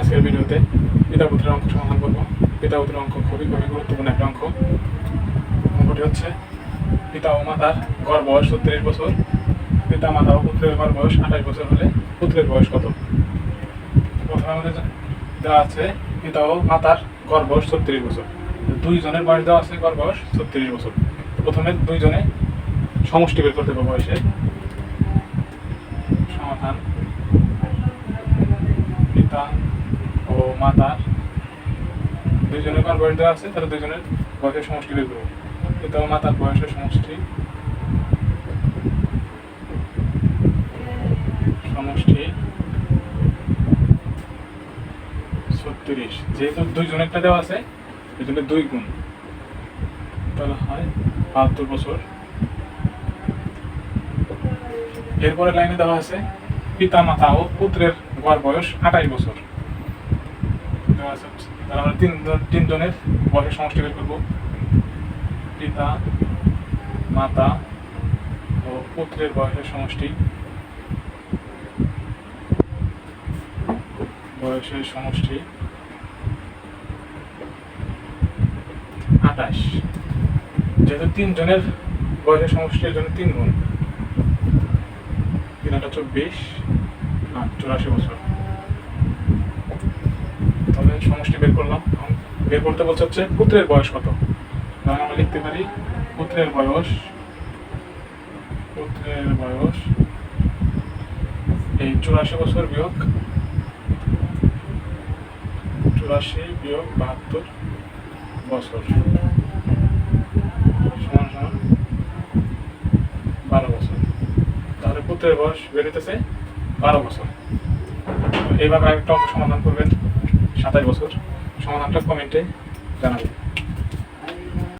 আজকের ভিডিওতে পিতা পুত্রের অঙ্ক সমাধান করব। পিতা পুত্রের অঙ্ক খুবই খুবই গুরুত্বপূর্ণ একটা অঙ্ক। অঙ্কটি হচ্ছে, পিতা ও মাতার গড় বয়স ছত্রিশ বছর, পিতা, মাতা ও পুত্রের গড় বয়স আঠাশ বছর হলে পুত্রের বয়স কত? প্রথমে আমাদের দেওয়া আছে, পিতা ও মাতার গড় বয়স ছত্রিশ বছর। দুইজনের বয়স দেওয়া আছে গড় বয়স ছত্রিশ বছর। প্রথমে দুইজনে সমষ্টি বের করতে হবে বয়সে। সমাধান পিতা দুইজনের কার বয়স দেওয়া আছে, তাহলে দুইজনের বয়সের সমষ্টি বের করব পিতা ও মাতার বয়সের সমষ্টি। সমষ্টি ছত্রিশ। যেহেতু দুইজনেরটা দেওয়া আছে এই দুই গুণ। তাহলে হয় বাহাত্তর বছর। এরপরে লাইনে দেওয়া আছে পিতা মাতা ও পুত্রের গড় বয়স আঠাশ বছর। দেওয়া আছে তাহলে আমরা তিন তিনজনের বয়সের সমষ্টি বের করব। পিতা, মাতা ও পুত্রের বয়সের সমষ্টি। বয়সের সমষ্টি আঠাশ। যেহেতু তিনজনের বয়সের সমষ্টির জন্য তিন গুণ। তিন আটা চব্বিশ আর চুরাশি বছর। তাহলে বের করলাম। বের করতে বলছে হচ্ছে পুত্রের বয়স কত? আমরা লিখতে পারি পুত্রের বয়স পুত্রের বয়স, এই চুরাশি বছর বিয়োগ, চুরাশি বিয়োগ বাহাত্তর বছর। বারো বছর। তাহলে পুত্রের বয়স বেরোতেছে বারো বছর। এইভাবে একটা অঙ্ক সমাধান করবেন। সাতাশ বছর। সমাধানটা কমেন্টে জানাবেন।